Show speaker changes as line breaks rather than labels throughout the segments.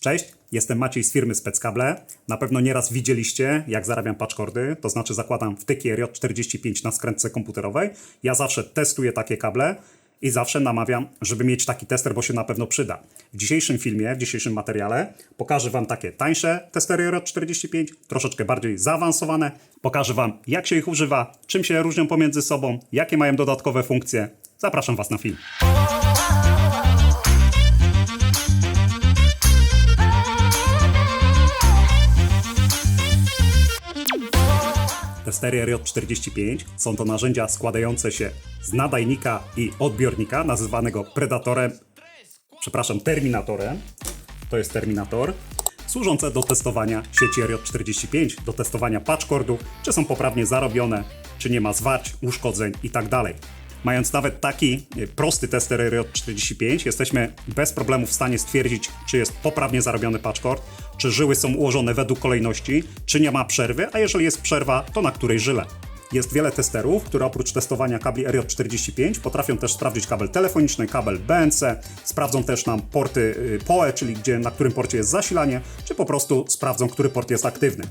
Cześć, jestem Maciej z firmy Speckable. Na pewno nieraz widzieliście, jak zarabiam patchkordy, to znaczy zakładam wtyki RJ45 na skrętce komputerowej. Ja zawsze testuję takie kable i zawsze namawiam, żeby mieć taki tester, bo się na pewno przyda. W dzisiejszym filmie, w dzisiejszym materiale pokażę Wam takie tańsze testery RJ45, troszeczkę bardziej zaawansowane. Pokażę Wam, jak się ich używa, czym się różnią pomiędzy sobą, jakie mają dodatkowe funkcje. Zapraszam Was na film. Testery RJ45 są to narzędzia składające się z nadajnika i odbiornika, nazywanego Predatorem, przepraszam, Terminatorem. To jest Terminator. Służące do testowania sieci RJ45, do testowania patchcordów, czy są poprawnie zarobione, czy nie ma zwarć, uszkodzeń itd. Mając nawet taki e, prosty tester RJ45, jesteśmy bez problemu w stanie stwierdzić, czy jest poprawnie zarobiony patchcord, czy żyły są ułożone według kolejności, czy nie ma przerwy, a jeżeli jest przerwa, to na której żyle. Jest wiele testerów, które oprócz testowania kabli RJ45 potrafią też sprawdzić kabel telefoniczny, kabel BNC, sprawdzą też nam porty y, PoE, czyli gdzie, na którym porcie jest zasilanie, czy po prostu sprawdzą, który port jest aktywny.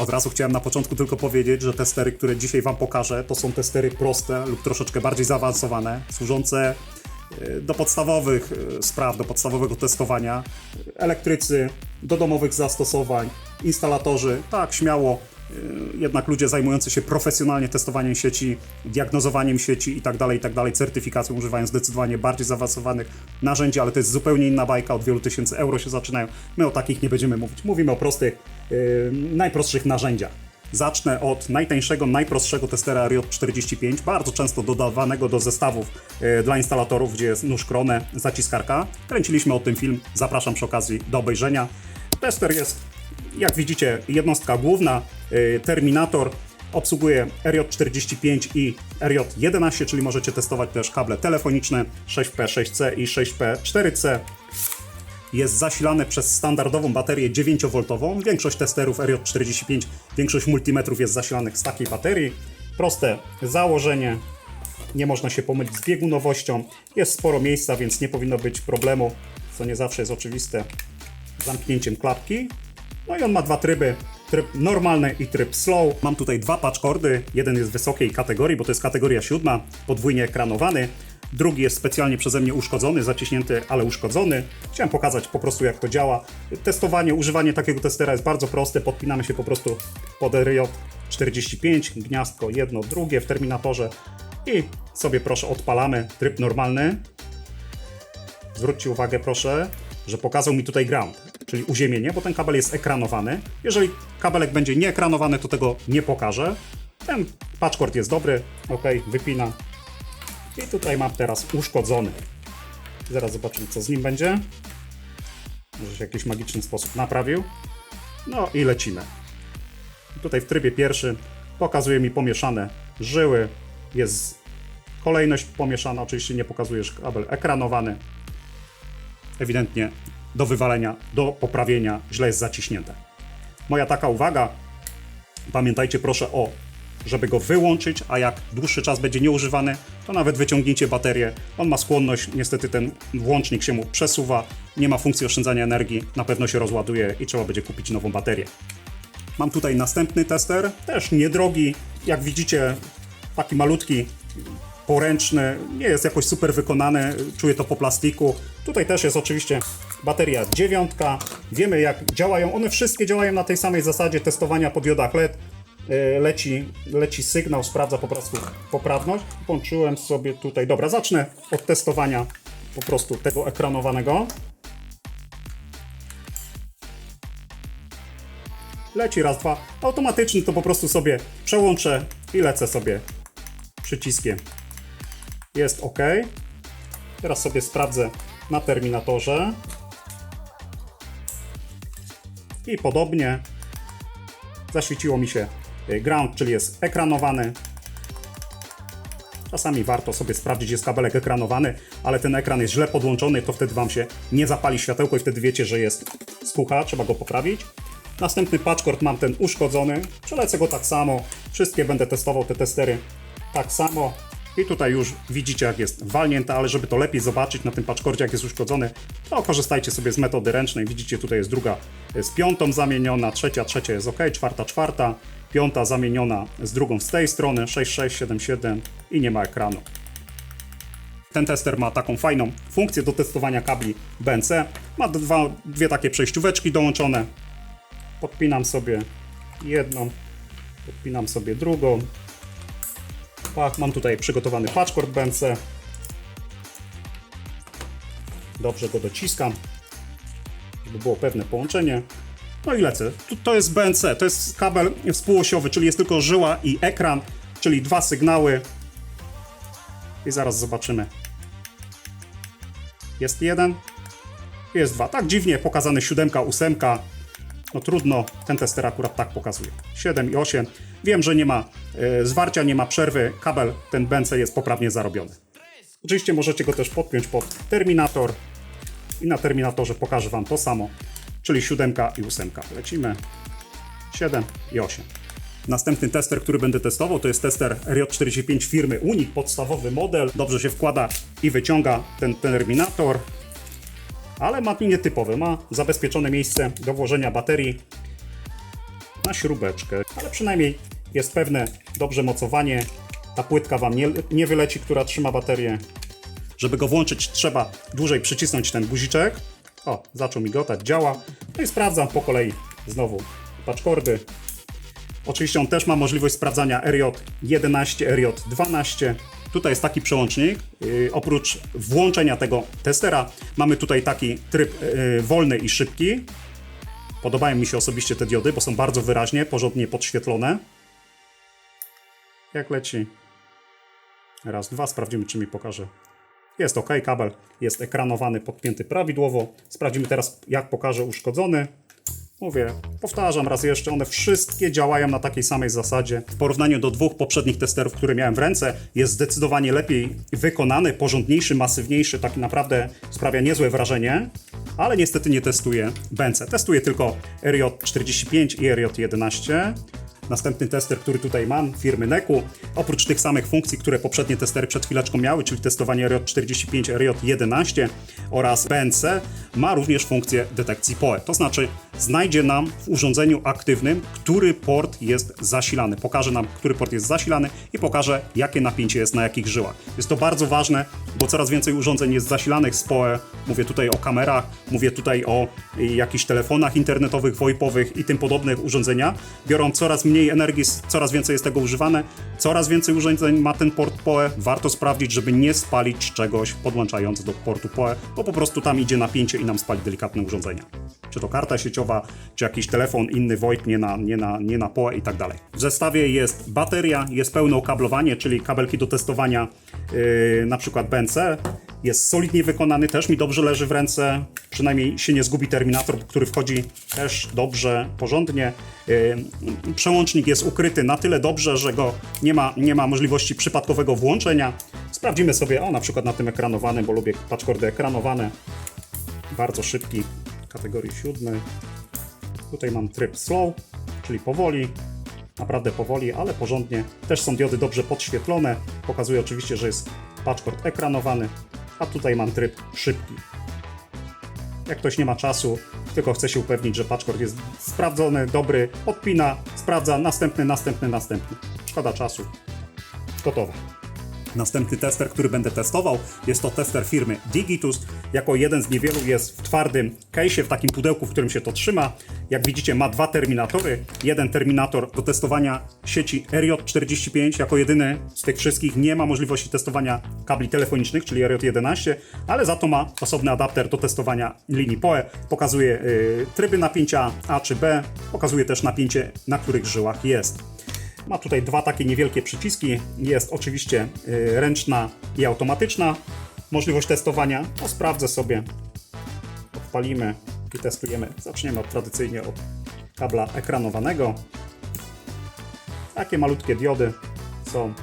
Od razu chciałem na początku tylko powiedzieć, że testery, które dzisiaj Wam pokażę, to są testery proste lub troszeczkę bardziej zaawansowane, służące e, do podstawowych e, spraw, do podstawowego testowania. Elektrycy, do domowych zastosowań, instalatorzy, tak, śmiało. E, Jednak ludzie zajmujący się profesjonalnie testowaniem sieci, diagnozowaniem sieci itd., itd., certyfikacją, używają zdecydowanie bardziej zaawansowanych narzędzi, ale to jest zupełnie inna bajka, od wielu tysięcy euro się zaczynają. My o takich nie będziemy mówić. Mówimy o prostych, yy, najprostszych narzędziach. Zacznę od najtańszego, najprostszego testera RJ45, bardzo często dodawanego do zestawów yy, dla instalatorów, gdzie jest nóż kronę, zaciskarka. Kręciliśmy o tym film, zapraszam przy okazji do obejrzenia. Tester jest, jak widzicie, jednostka główna, yy, Terminator, obsługuje RJ45 i RJ11, czyli możecie testować też kable telefoniczne 6P, 6C i 6P4C jest zasilane przez standardową baterię 9V. Większość testerów RJ45, większość multimetrów jest zasilanych z takiej baterii. Proste założenie, nie można się pomylić z biegunowością. Jest sporo miejsca, więc nie powinno być problemu, co nie zawsze jest oczywiste, z zamknięciem klapki. No i on ma dwa tryby. Tryb normalny i tryb slow. Mam tutaj dwa patchcordy. Jeden jest wysokiej kategorii, bo to jest kategoria siódma, podwójnie ekranowany. Drugi jest specjalnie przeze mnie uszkodzony, zaciśnięty, ale uszkodzony. Chciałem pokazać po prostu jak to działa. Testowanie, używanie takiego testera jest bardzo proste. Podpinamy się po prostu pod RJ45, gniazdko jedno, drugie w terminatorze i sobie proszę odpalamy tryb normalny. Zwróćcie uwagę proszę, że pokazał mi tutaj ground, czyli uziemienie, bo ten kabel jest ekranowany. Jeżeli kabelek będzie nieekranowany, to tego nie pokażę. Ten patchcord jest dobry, ok, wypina. I tutaj mam teraz uszkodzony. Zaraz zobaczymy, co z nim będzie. Może się w jakiś magiczny sposób naprawił. No i lecimy. Tutaj w trybie pierwszym pokazuje mi pomieszane żyły. Jest kolejność pomieszana, oczywiście nie pokazujesz kabel ekranowany. Ewidentnie do wywalenia, do poprawienia źle jest zaciśnięte. Moja taka uwaga, pamiętajcie proszę o, żeby go wyłączyć, a jak dłuższy czas będzie nieużywany, to nawet wyciągnijcie baterię. On ma skłonność, niestety ten włącznik się mu przesuwa, nie ma funkcji oszczędzania energii, na pewno się rozładuje i trzeba będzie kupić nową baterię. Mam tutaj następny tester, też niedrogi, jak widzicie, taki malutki, poręczny, nie jest jakoś super wykonany, czuję to po plastiku. Tutaj też jest oczywiście bateria dziewiątka, wiemy jak działają, one wszystkie działają na tej samej zasadzie testowania po diodach LED. Yy, Leci, leci sygnał, sprawdza po prostu poprawność. Włączyłem sobie tutaj, dobra, zacznę od testowania po prostu tego ekranowanego. Leci raz, dwa. Automatyczny to po prostu sobie przełączę i lecę sobie przyciskiem. Jest OK. Teraz sobie sprawdzę na terminatorze. I podobnie zaświeciło mi się y, ground, czyli jest ekranowany. Czasami warto sobie sprawdzić, jest kabelek ekranowany, ale ten ekran jest źle podłączony, to wtedy Wam się nie zapali światełko i wtedy wiecie, że jest skucha, trzeba go poprawić. Następny patchcord mam ten uszkodzony, przelecę go tak samo, wszystkie będę testował te testery tak samo. I tutaj już widzicie, jak jest walnięta, ale żeby to lepiej zobaczyć na tym paczkordzie, jak jest uszkodzony, to korzystajcie sobie z metody ręcznej. Widzicie, tutaj jest druga z piątą zamieniona, trzecia, trzecia jest ok, czwarta, czwarta, piąta zamieniona z drugą z tej strony, 6, 6, 7, 7 i nie ma ekranu. Ten tester ma taką fajną funkcję do testowania kabli BNC. Ma dwa, dwie takie przejścióweczki dołączone. Podpinam sobie jedną, podpinam sobie drugą. Pach, mam tutaj przygotowany patchcord BNC. Dobrze go dociskam, żeby było pewne połączenie. No i lecę. To jest BNC, to jest kabel współosiowy, czyli jest tylko żyła i ekran, czyli dwa sygnały. I zaraz zobaczymy. Jest jeden, jest dwa. Tak dziwnie pokazane siódemka, ósemka. No trudno, ten tester akurat tak pokazuje. 7 i 8. Wiem, że nie ma e, zwarcia, nie ma przerwy. Kabel ten BNC jest poprawnie zarobiony. Oczywiście możecie go też podpiąć pod terminator. I na terminatorze pokażę Wam to samo, czyli siódemka i ósemka. Lecimy. 7 i 8. Następny tester, który będę testował, to jest tester RJ45 firmy Unik, podstawowy model. Dobrze się wkłada i wyciąga ten terminator, ale ma nietypowy. Ma zabezpieczone miejsce do włożenia baterii na śrubeczkę, ale przynajmniej jest pewne dobrze mocowanie. Ta płytka Wam nie, nie wyleci, która trzyma baterię. Żeby go włączyć, trzeba dłużej przycisnąć ten guziczek. O, zaczął migotać, działa. No i sprawdzam po kolei znowu patchkordy. Oczywiście on też ma możliwość sprawdzania RJ11, RJ12. Tutaj jest taki przełącznik. Yy, oprócz włączenia tego testera mamy tutaj taki tryb yy, wolny i szybki. Podobają mi się osobiście te diody, bo są bardzo wyraźnie, porządnie podświetlone. Jak leci? Raz, dwa, sprawdzimy czy mi pokaże. Jest ok, kabel jest ekranowany, podpięty prawidłowo. Sprawdzimy teraz jak pokaże uszkodzony. Mówię, powtarzam raz jeszcze, one wszystkie działają na takiej samej zasadzie. W porównaniu do dwóch poprzednich testerów, które miałem w ręce, jest zdecydowanie lepiej wykonany, porządniejszy, masywniejszy, tak naprawdę sprawia niezłe wrażenie, ale niestety nie testuję BNC. Testuję tylko RJ45 i RJ11. Następny tester, który tutaj mam, firmy Neku, oprócz tych samych funkcji, które poprzednie testery przed chwileczką miały, czyli testowanie RJ45, RJ11 oraz BNC, ma również funkcję detekcji PoE. To znaczy, znajdzie nam w urządzeniu aktywnym, który port jest zasilany. Pokaże nam, który port jest zasilany i pokaże, jakie napięcie jest na jakich żyłach. Jest to bardzo ważne, bo coraz więcej urządzeń jest zasilanych z PoE. Mówię tutaj o kamerach, mówię tutaj o y, jakichś telefonach internetowych, VoIPowych i tym podobnych urządzeniach. Biorą coraz mniej energii, coraz więcej jest tego używane, coraz więcej urządzeń ma ten port PoE. Warto sprawdzić, żeby nie spalić czegoś podłączając do portu PoE, bo po prostu tam idzie napięcie i nam spali delikatne urządzenia. Czy to karta sieciowa, czy jakiś telefon, inny VoIP, nie na, nie na, nie na PoE i tak dalej. W zestawie jest bateria, jest pełne okablowanie, czyli kabelki do testowania yy, na przykład BNC. Jest solidnie wykonany, też mi dobrze leży w ręce, przynajmniej się nie zgubi terminator, który wchodzi też dobrze, porządnie. Yy, Przełącznik jest ukryty na tyle dobrze, że go nie ma, nie ma możliwości przypadkowego włączenia. Sprawdzimy sobie, o na przykład na tym ekranowanym, bo lubię patchcordy ekranowane. Bardzo szybki, kategorii siódmej. Tutaj mam tryb slow, czyli powoli, naprawdę powoli, ale porządnie. Też są diody dobrze podświetlone. Pokazuje oczywiście, że jest patchcord ekranowany, a tutaj mam tryb szybki. Jak ktoś nie ma czasu, tylko chce się upewnić, że patchcord jest sprawdzony, dobry, odpina, sprawdza, następny, następny, następny. Szkoda czasu. Gotowe. Następny tester, który będę testował, jest to tester firmy Digitus. Jako jeden z niewielu jest w twardym case'ie, w takim pudełku, w którym się to trzyma. Jak widzicie, ma dwa terminatory. Jeden terminator do testowania sieci RJ45, jako jedyny z tych wszystkich nie ma możliwości testowania kabli telefonicznych, czyli RJ11, ale za to ma osobny adapter do testowania linii PoE. Pokazuje y, tryby napięcia A czy B, pokazuje też napięcie, na których żyłach jest. Ma tutaj dwa takie niewielkie przyciski. Jest oczywiście y, ręczna i automatyczna możliwość testowania. No, sprawdzę sobie. Odpalimy i testujemy. Zaczniemy od, tradycyjnie od kabla ekranowanego. Takie malutkie diody są,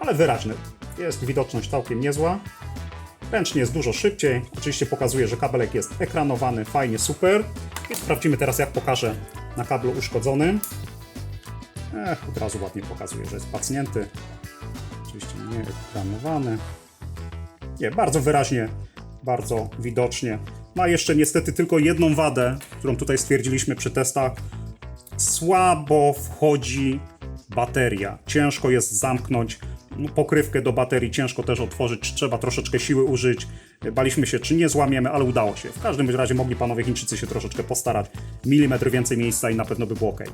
ale wyraźne. Jest widoczność całkiem niezła. Ręcznie jest dużo szybciej. Oczywiście pokazuje, że kabelek jest ekranowany. Fajnie, super. I sprawdzimy teraz, jak pokażę na kablu uszkodzonym. Ech, od razu ładnie pokazuje, że jest pacnięty. Oczywiście nie ekranowany. Nie, bardzo wyraźnie, bardzo widocznie. Ma jeszcze niestety tylko jedną wadę, którą tutaj stwierdziliśmy przy testach. Słabo wchodzi bateria. Ciężko jest zamknąć pokrywkę do baterii, ciężko też otworzyć, trzeba troszeczkę siły użyć. Baliśmy się, czy nie złamiemy, ale udało się. W każdym razie mogli panowie Chińczycy się troszeczkę postarać. Milimetr więcej miejsca i na pewno by było ok.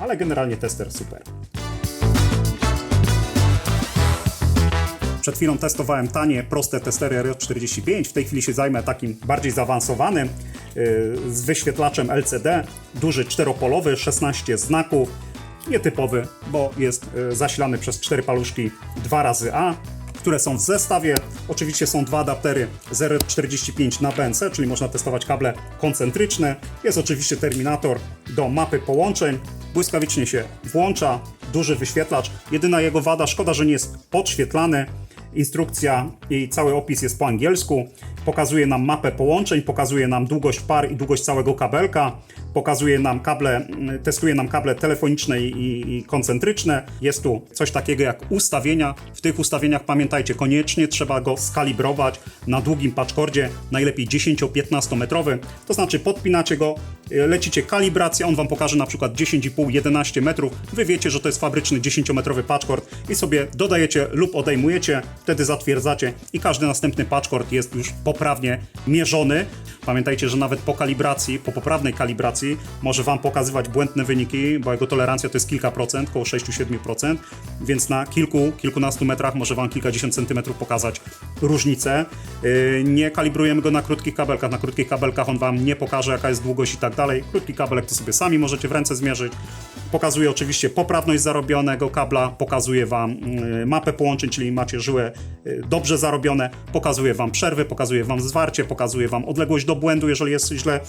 Ale generalnie tester super. Przed chwilą testowałem tanie, proste testery RJ45. W tej chwili się zajmę takim bardziej zaawansowanym yy, z wyświetlaczem LCD. Duży czteropolowy, 16 znaków. Nietypowy, bo jest yy, zasilany przez cztery paluszki 2 razy A, które są w zestawie. Oczywiście są dwa adaptery z RJ45 na BNC, czyli można testować kable koncentryczne. Jest oczywiście terminator do mapy połączeń. Błyskawicznie się włącza, duży wyświetlacz. Jedyna jego wada, szkoda, że nie jest podświetlany. Instrukcja i cały opis jest po angielsku. Pokazuje nam mapę połączeń, pokazuje nam długość par i długość całego kabelka, pokazuje nam kable, testuje nam kable telefoniczne i, i koncentryczne. Jest tu coś takiego jak ustawienia. W tych ustawieniach pamiętajcie, koniecznie trzeba go skalibrować na długim patchcordzie, najlepiej 10-15 metrowy. To znaczy podpinacie go, lecicie kalibrację, on wam pokaże na przykład 10,5-11 metrów. Wy wiecie, że to jest fabryczny 10-metrowy patchcord i sobie dodajecie lub odejmujecie, wtedy zatwierdzacie i każdy następny patchcord jest już poprawnie mierzony. Pamiętajcie, że nawet po kalibracji, po poprawnej kalibracji może Wam pokazywać błędne wyniki, bo jego tolerancja to jest kilka procent, około 6-7%, więc na kilku, kilkunastu metrach może Wam kilkadziesiąt centymetrów pokazać różnicę. Yy, nie kalibrujemy go na krótkich kabelkach, na krótkich kabelkach on Wam nie pokaże jaka jest długość i tak dalej. Krótki kabelek to sobie sami możecie w ręce zmierzyć. Pokazuje oczywiście poprawność zarobionego kabla, pokazuje Wam yy, mapę połączeń, czyli macie żyłę yy, dobrze zarobione, pokazuje Wam przerwy, pokazuje Wam zwarcie, pokazuje Wam odległość do błędu, jeżeli jest źle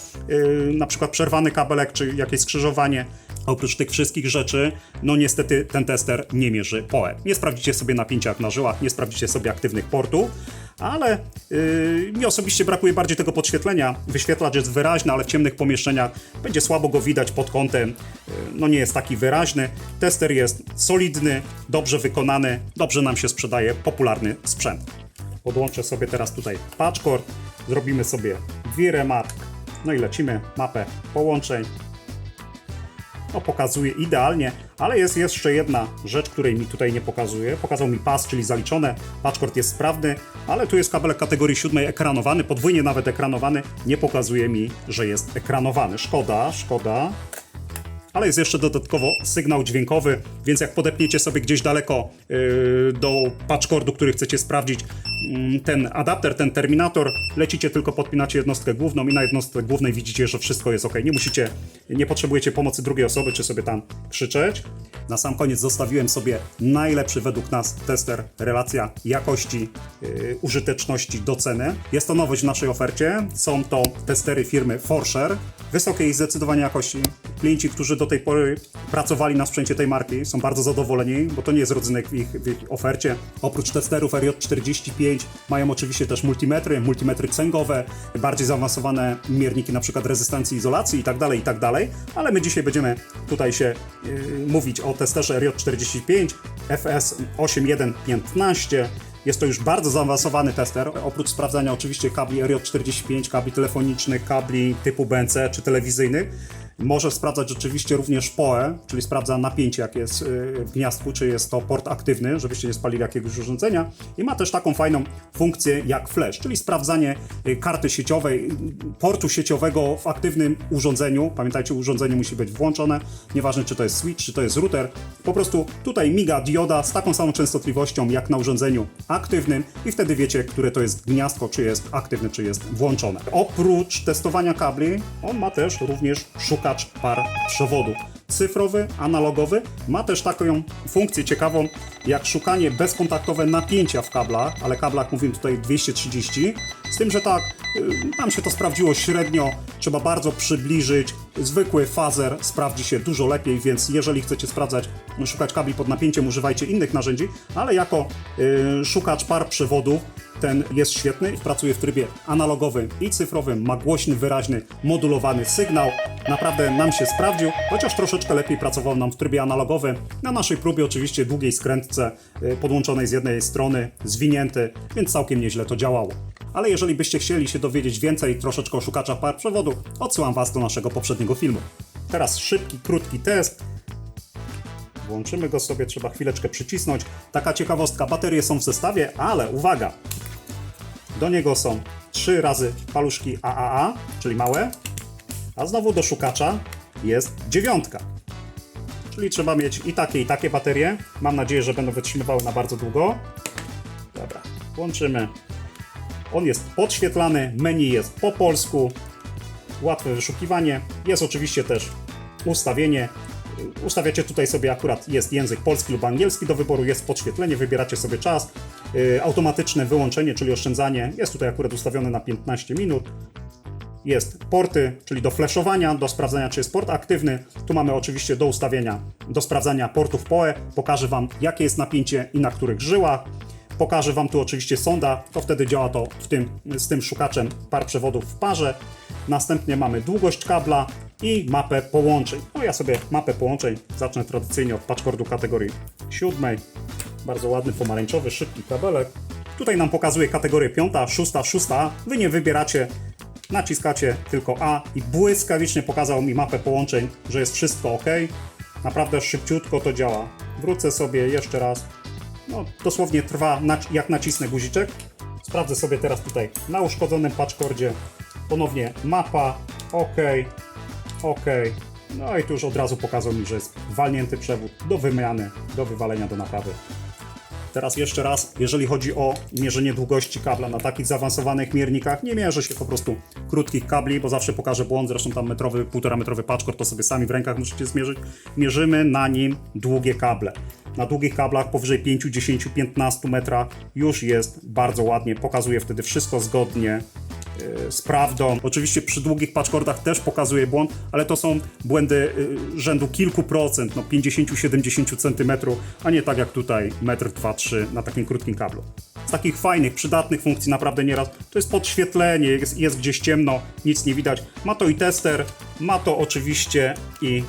na przykład przerwany kabelek, czy jakieś skrzyżowanie. Oprócz tych wszystkich rzeczy, no niestety ten tester nie mierzy PoE. Nie sprawdzicie sobie napięcia na żyłach, nie sprawdzicie sobie aktywnych portów, ale yy, mi osobiście brakuje bardziej tego podświetlenia. Wyświetlacz jest wyraźny, ale w ciemnych pomieszczeniach będzie słabo go widać pod kątem. Yy, no nie jest taki wyraźny. Tester jest solidny, dobrze wykonany, dobrze nam się sprzedaje popularny sprzęt. Podłączę sobie teraz tutaj patchcord, zrobimy sobie VRMAT, no i lecimy mapę połączeń. No pokazuje idealnie, ale jest jeszcze jedna rzecz, której mi tutaj nie pokazuje. Pokazał mi pas, czyli zaliczone, patchcord jest sprawny, ale tu jest kabelek kategorii 7 ekranowany, podwójnie nawet ekranowany, nie pokazuje mi, że jest ekranowany. Szkoda, szkoda. Ale jest jeszcze dodatkowo sygnał dźwiękowy, więc jak podepniecie sobie gdzieś daleko yy, do patchcordu, który chcecie sprawdzić, ten adapter, ten terminator, lecicie tylko podpinacie jednostkę główną i na jednostce głównej widzicie, że wszystko jest ok. Nie musicie, nie potrzebujecie pomocy drugiej osoby, czy sobie tam krzyczeć. Na sam koniec zostawiłem sobie najlepszy według nas tester, relacja jakości, yy, użyteczności do ceny. Jest to nowość w naszej ofercie. Są to testery firmy Forscher, wysokiej zdecydowanie jakości. Klienci, którzy do tej pory pracowali na sprzęcie tej marki, są bardzo zadowoleni, bo to nie jest rodzynek w ich, w ich ofercie. Oprócz testerów RJ45 mają oczywiście też multimetry, multimetry cęgowe, bardziej zaawansowane mierniki przykład rezystancji izolacji i tak dalej, i tak. Ale my dzisiaj będziemy tutaj się yy, mówić o testerze RJ45 FS8115. Jest to już bardzo zaawansowany tester. Oprócz sprawdzania oczywiście kabli RJ45, kabli telefonicznych, kabli typu BNC czy telewizyjnych, może sprawdzać oczywiście również PoE, czyli sprawdza napięcie, jak jest w gniazdku, czy jest to port aktywny, żebyście nie spalili jakiegoś urządzenia. I ma też taką fajną funkcję jak flash, czyli sprawdzanie karty sieciowej, portu sieciowego w aktywnym urządzeniu. Pamiętajcie, urządzenie musi być włączone, nieważne czy to jest switch, czy to jest router. Po prostu tutaj miga dioda z taką samą częstotliwością jak na urządzeniu aktywnym i wtedy wiecie, które to jest gniazdko, czy jest aktywne, czy jest włączone. Oprócz testowania kabli, on ma też również szukać par przewodu. Cyfrowy, analogowy, ma też taką funkcję ciekawą, jak szukanie bezkontaktowe napięcia w kablach, ale kablach mówimy tutaj 230, Z tym, że tak, y, nam się to sprawdziło średnio, trzeba bardzo przybliżyć. Zwykły fazer sprawdzi się dużo lepiej, więc jeżeli chcecie sprawdzać, szukać kabli pod napięciem, używajcie innych narzędzi, ale jako y, szukacz par przewodów ten jest świetny, pracuje w trybie analogowym i cyfrowym, ma głośny, wyraźny, modulowany sygnał. Naprawdę nam się sprawdził, chociaż troszeczkę lepiej pracował nam w trybie analogowym. Na naszej próbie oczywiście długiej skrętce y, podłączonej z jednej strony, zwinięty, więc całkiem nieźle to działało. Ale jeżeli byście chcieli się dowiedzieć więcej troszeczkę o szukaczach par przewodów, odsyłam Was do naszego poprzedniego filmu. Teraz szybki, krótki test. Włączymy go sobie, trzeba chwileczkę przycisnąć. Taka ciekawostka, baterie są w zestawie, ale uwaga! Do niego są trzy razy paluszki AAA, czyli małe, a znowu do szukacza jest dziewiątka. Czyli trzeba mieć i takie, i takie baterie. Mam nadzieję, że będą wytrzymywały na bardzo długo. Dobra, włączymy. On jest podświetlany, menu jest po polsku, łatwe wyszukiwanie. Jest oczywiście też ustawienie. Ustawiacie tutaj sobie akurat jest język polski lub angielski do wyboru, jest podświetlenie, wybieracie sobie czas. Yy, automatyczne wyłączenie, czyli oszczędzanie, jest tutaj akurat ustawione na 15 minut. Jest porty, czyli do flashowania, do sprawdzania, czy jest port aktywny. Tu mamy oczywiście do ustawienia, do sprawdzania portów PoE. Pokażę Wam, jakie jest napięcie i na których żyłach. Pokażę Wam tu oczywiście sonda, to wtedy działa to w tym, z tym szukaczem par przewodów w parze. Następnie mamy długość kabla i mapę połączeń. No ja sobie mapę połączeń zacznę tradycyjnie od patchcordu kategorii siódmej. Bardzo ładny, pomarańczowy, szybki kabelek. Tutaj nam pokazuje kategorię piąta, szósta, szósta. Wy nie wybieracie, naciskacie tylko A i błyskawicznie pokazał mi mapę połączeń, że jest wszystko ok. Naprawdę szybciutko to działa. Wrócę sobie jeszcze raz no, dosłownie trwa, jak nacisnę guziczek. Sprawdzę sobie teraz tutaj na uszkodzonym patchcordzie. Ponownie mapa, OK, OK. No i tu już od razu pokazał mi, że jest walnięty przewód do wymiany, do wywalenia, do naprawy. Teraz jeszcze raz, jeżeli chodzi o mierzenie długości kabla na takich zaawansowanych miernikach, nie mierzy się po prostu krótkich kabli, bo zawsze pokażę błąd, zresztą tam metrowy, półtora metrowy patchcord, to sobie sami w rękach musicie zmierzyć. Mierzymy na nim długie kable. Na długich kablach powyżej 5, 10, 15 metra już jest bardzo ładnie, pokazuje wtedy wszystko zgodnie z prawdą. Oczywiście przy długich patchcordach też pokazuje błąd, ale to są błędy y, rzędu kilku procent, no 50-70 centymetrów, a nie tak jak tutaj metr, 2, 3 na takim krótkim kablu. Z takich fajnych, przydatnych funkcji naprawdę nieraz to jest podświetlenie, jest, jest gdzieś ciemno, nic nie widać. Ma to i tester, ma to oczywiście i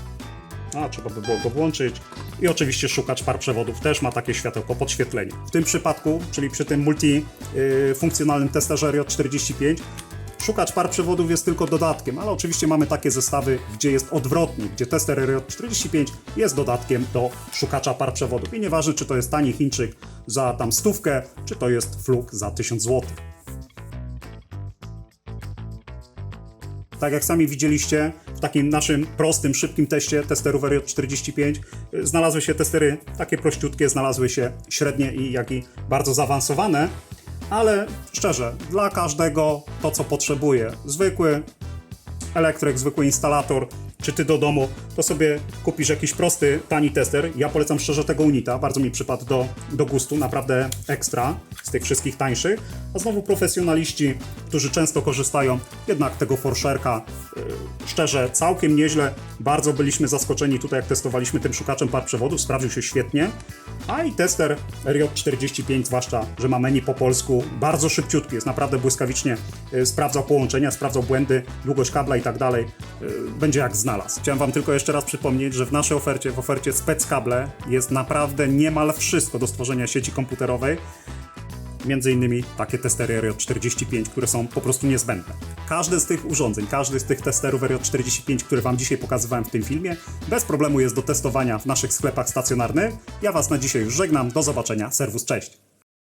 a, trzeba by było go włączyć. I oczywiście szukacz par przewodów też ma takie światełko podświetlenie. W tym przypadku, czyli przy tym multifunkcjonalnym testerze J45, szukacz par przewodów jest tylko dodatkiem, ale oczywiście mamy takie zestawy, gdzie jest odwrotnie, gdzie tester J45 jest dodatkiem do szukacza par przewodów. I nieważne, czy to jest tani Chińczyk za tam stówkę, czy to jest fluk za 1000 zł. Tak jak sami widzieliście, takim naszym prostym, szybkim teście testerów RJ45 y, znalazły się testery takie prościutkie, znalazły się średnie i jak i bardzo zaawansowane, ale szczerze, dla każdego to, co potrzebuje. Zwykły elektryk, zwykły instalator, czy ty do domu, to sobie kupisz jakiś prosty, tani tester. Ja polecam szczerze tego Unita, bardzo mi przypadł do, do gustu, naprawdę ekstra z tych wszystkich tańszych. A znowu profesjonaliści, którzy często korzystają jednak tego Forscherka, yy, szczerze, całkiem nieźle. Bardzo byliśmy zaskoczeni tutaj, jak testowaliśmy tym szukaczem par przewodów, sprawdził się świetnie. A i tester RJ45, zwłaszcza, że ma menu po polsku, bardzo szybciutki, jest naprawdę błyskawicznie, yy, sprawdzał połączenia, sprawdzał błędy, długość kabla i tak dalej. Yy, będzie jak znalazł. Chciałem Wam tylko jeszcze raz przypomnieć, że w naszej ofercie, w ofercie Speckable jest naprawdę niemal wszystko do stworzenia sieci komputerowej. Między innymi takie testery RJ45, które są po prostu niezbędne. Każde z tych urządzeń, każdy z tych testerów RJ45, które Wam dzisiaj pokazywałem w tym filmie, bez problemu jest do testowania w naszych sklepach stacjonarnych. Ja Was na dzisiaj już żegnam. Do zobaczenia. Serwus, cześć.